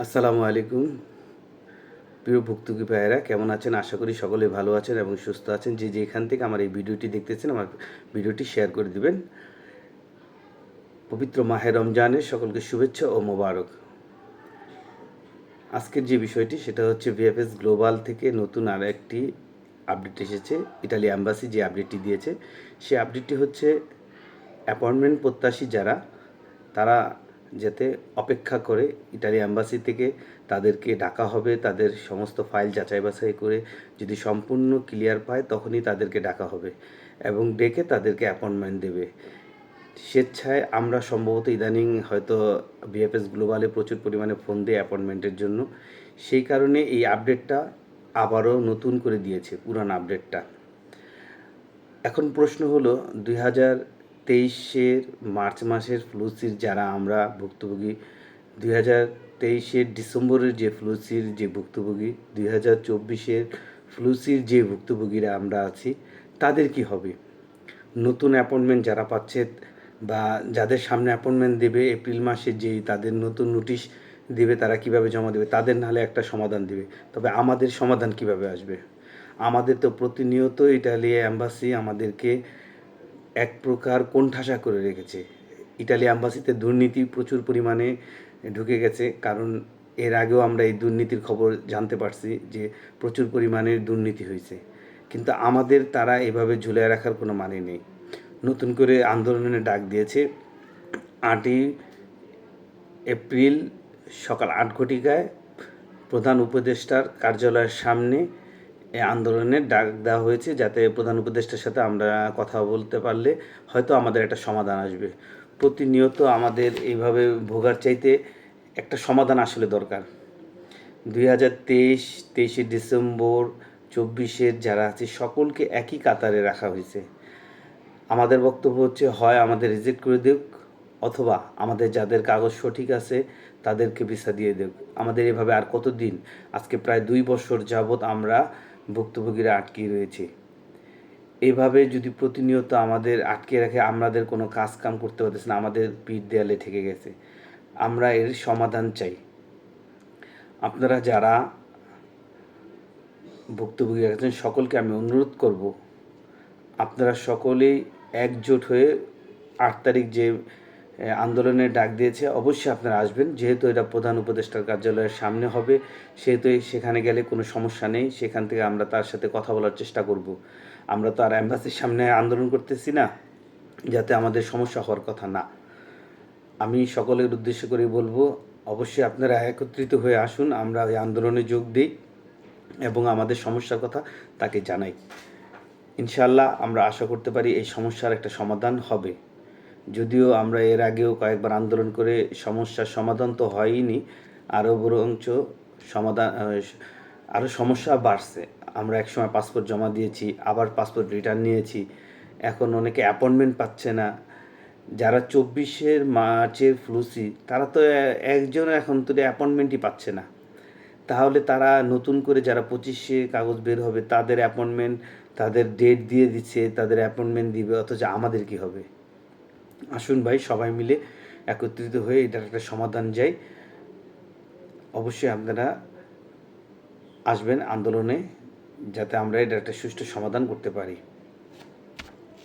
আসসালামু আলাইকুম। প্রিয় ভুক্তভোগী ভাইয়েরা, কেমন আছেন? আশা করি সকলে ভালো আছেন এবং সুস্থ আছেন। যে যেখান থেকে আমার এই ভিডিওটি দেখতেছেন, আমার ভিডিওটি শেয়ার করে দিবেন। পবিত্র মাহে রমজানের সকলকে শুভেচ্ছা ও মোবারক। আজকের যে বিষয়টি, সেটা হচ্ছে ভিএফএস গ্লোবাল থেকে নতুন আর একটি আপডেট এসেছে, ইটালি অ্যাম্বাসি যে আপডেটটি দিয়েছে। সেই আপডেটটি হচ্ছে অ্যাপয়েন্টমেন্ট প্রত্যাশী যারা, তারা যাতে অপেক্ষা করে ইটালি অ্যাম্বাসি থেকে তাদেরকে ডাকা হবে, তাদের সমস্ত ফাইল যাচাই বাছাই করে যদি সম্পূর্ণ ক্লিয়ার পায় তখনই তাদেরকে ডাকা হবে এবং ডেকে তাদেরকে অ্যাপয়েন্টমেন্ট দেবে। স্বেচ্ছায় আমরা সম্ভবত ইদানিং হয়তো বিএফএস গ্লোবালে প্রচুর পরিমাণে ফোন দেয় অ্যাপয়েন্টমেন্টের জন্য। সেই কারণে এই আপডেটটা আবারও নতুন করে দিয়েছে, পুরান আপডেটটা। এখন প্রশ্ন হলো, দুই হাজার তেইশের মার্চ মাসের ফ্লুসির যারা আমরা ভুক্তভোগী দুই হাজার তেইশের ডিসেম্বরের যে ফ্লুসির যে ভুক্তভোগী দুই হাজার চব্বিশের ফ্লুসির যে ভুক্তভোগীরা আমরা আছি, তাদের কি হবে? নতুন অ্যাপয়েন্টমেন্ট যারা পাচ্ছে বা যাদের সামনে অ্যাপয়েন্টমেন্ট দেবে এপ্রিল মাসে যেই তাদের নতুন নোটিশ দেবে, তারা কীভাবে জমা দেবে, তাদের নাহলে একটা সমাধান দিবে। তবে আমাদের সমাধান কীভাবে আসবে? আমাদের তো প্রতিনিয়ত ইটালি অ্যাম্বাসি আমাদেরকে এক প্রকার কোণঠাসা করে রেখেছে। ইটালি অ্যাম্বাসিতে দুর্নীতি প্রচুর পরিমাণে ঢুকে গেছে, কারণ এর আগেও আমরা এই দুর্নীতির খবর জানতে পারছি যে প্রচুর পরিমাণের দুর্নীতি হয়েছে। কিন্তু আমাদের তারা এভাবে ঝুলে রাখার কোনো মানে নেই। নতুন করে আন্দোলনের ডাক দিয়েছে। আটই এপ্রিল সকাল আট ঘটিকায় প্রধান উপদেষ্টার কার্যালয়ের সামনে এই আন্দোলনের ডাক দেওয়া হয়েছে যাতে প্রধান উপদেষ্টার সাথে আমরা কথা বলতে পারলে হয়তো আমাদের একটা সমাধান আসবে। প্রতিনিয়ত আমাদের এইভাবে ভোগার চাইতে একটা সমাধান আসলে দরকার। দুই হাজার তেইশ, তেইশে ডিসেম্বর, চব্বিশের যারা আছে সকলকে একই কাতারে রাখা হয়েছে। আমাদের বক্তব্য হচ্ছে, হয় আমাদের রিজেক্ট করে দেখ অথবা আমাদের যাদের কাগজ সঠিক আছে তাদেরকে ভিসা দিয়ে দেব আমাদের এভাবে আর কতদিন? আজকে প্রায় দুই বছর যাবৎ আমরা ভুক্তভোগীরা আটকে রয়েছে। এভাবে যদি প্রতিনিয়ত আমাদের আটকে রাখে, আমাদের কোনো কাজ কাম করতে পারতেছে না, আমাদের পিঠ দেয়ালে ঠেকে গেছে। আমরা এর সমাধান চাই। আপনারা যারা ভুক্তভোগী আছেন, সকলকে আমি অনুরোধ করব, আপনারা সকলেই একজোট হয়ে আট তারিখ যে আন্দোলনের ডাক দিয়েছে। অবশ্যই আপনারা আসবেন, যেহেতু এটা প্রধান উপদেষ্টার কার্যালয়ের সামনে হবে, সেহেতু সেখানে গেলে কোনো সমস্যা নেই, সেখান থেকে আমরা তার সাথে কথা বলার চেষ্টা করব। আমরা তো আর অ্যাম্বাসির সামনে আন্দোলন করতেছি না, যাতে আমাদের সমস্যা হওয়ার কথা না। আমি সকলের উদ্দেশ্য করে বলব, অবশ্যই আপনারা একত্রিত হয়ে আসুন, আমরা ওই আন্দোলনে যোগ দিই এবং আমাদের সমস্যার কথা তাকে জানাই। ইনশাল্লাহ আমরা আশা করতে পারি এই সমস্যার একটা সমাধান হবে। যদিও আমরা এর আগেও কয়েকবার আন্দোলন করে সমস্যার সমাধান তো হয়নি আরও বরঞ্চ সমাধান আরও সমস্যা বাড়ছে। আমরা একসময় পাসপোর্ট জমা দিয়েছি, আবার পাসপোর্ট রিটার্ন নিয়েছি। এখন অনেকে অ্যাপয়েন্টমেন্ট পাচ্ছে না। যারা চব্বিশের মার্চের ফ্লুসি তারা তো একজন এখন তো অ্যাপয়েন্টমেন্টই পাচ্ছে না। তাহলে তারা নতুন করে যারা পঁচিশে কাগজ বের হবে, তাদের অ্যাপয়েন্টমেন্ট, তাদের ডেট দিয়ে দিচ্ছে, তাদের অ্যাপয়েন্টমেন্ট দিবে, অথচ আমাদের কি হবে? আসুন ভাই, সবাই মিলে একত্রিত হয়ে এটার একটা সমাধান যাই। অবশ্যই আপনারা আসবেন আন্দোলনে, যাতে আমরা এটার একটা সুষ্ঠু সমাধান করতে পারি।